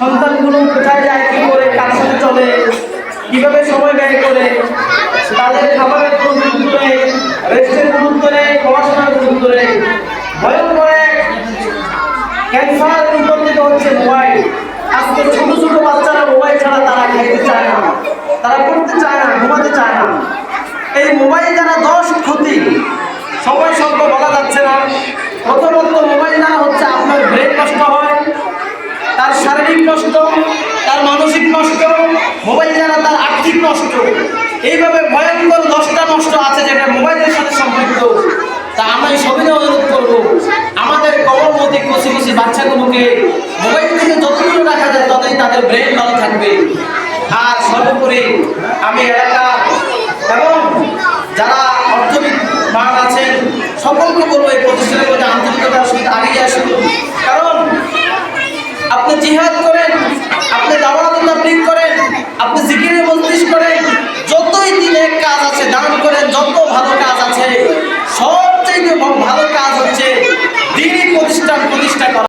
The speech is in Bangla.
সন্তানগুলো কোথায় যায়, কি করে, কার সাথে চলে, কীভাবে সময় ব্যয় করে, তাদের খাবারের গুরুত্ব নেই, রেস্টের গুরুত্ব নেই, পড়াশোনার গুরুত্ব নেই। ভয়ঙ্কর ক্যান্সার রূপান্তরিত হচ্ছে মোবাইল। আজকে ছোট ছোট বাচ্চারা মোবাইল ছাড়া তারা খেতে চায় না। তারা করতে চায় না ঘুমাতে চায় না এই মোবাইল দ্বারা দশ ক্ষতি সময় স্বল্প বলা যাচ্ছে না প্রথমত মোবাইল দ্বারা হচ্ছে আপনার ব্রেন নষ্ট হয় তার শারীরিক নষ্ট তার মানসিক নষ্ট মোবাইল দ্বারা তার আর্থিক নষ্ট এইভাবে ভয়ঙ্কর দশটা নষ্ট আছে যেটা মোবাইলের সাথে সম্পৃক্ত তা আমি সবিনয় অনুরোধ করব, আমাদের কমলমতি কচি কচি বাচ্চাগুলোকে মোবাইল থেকে যত দূরে রাখা যায় ততই তাদের ব্রেন ভালো থাকবে। আর সর্বোপরি আমি এলাকা এবং যারা অর্থবিদ মান আছেন, সকলকে বলব এই প্রতিষ্ঠানের মধ্যে আন্তরিকতার সহিত আগিয়ে আসুন। কারণ আপনি জিহাদ দাওয়াত তাবলীগ করেন, আপনি জিকিরে মজলিস করেন, যতই দিনে কাজ আছে দান করেন, যত ভালো কাজ আছে সবচেয়ে ভালো কাজ হচ্ছে দিনই প্রতিষ্ঠান প্রতিষ্ঠা করা।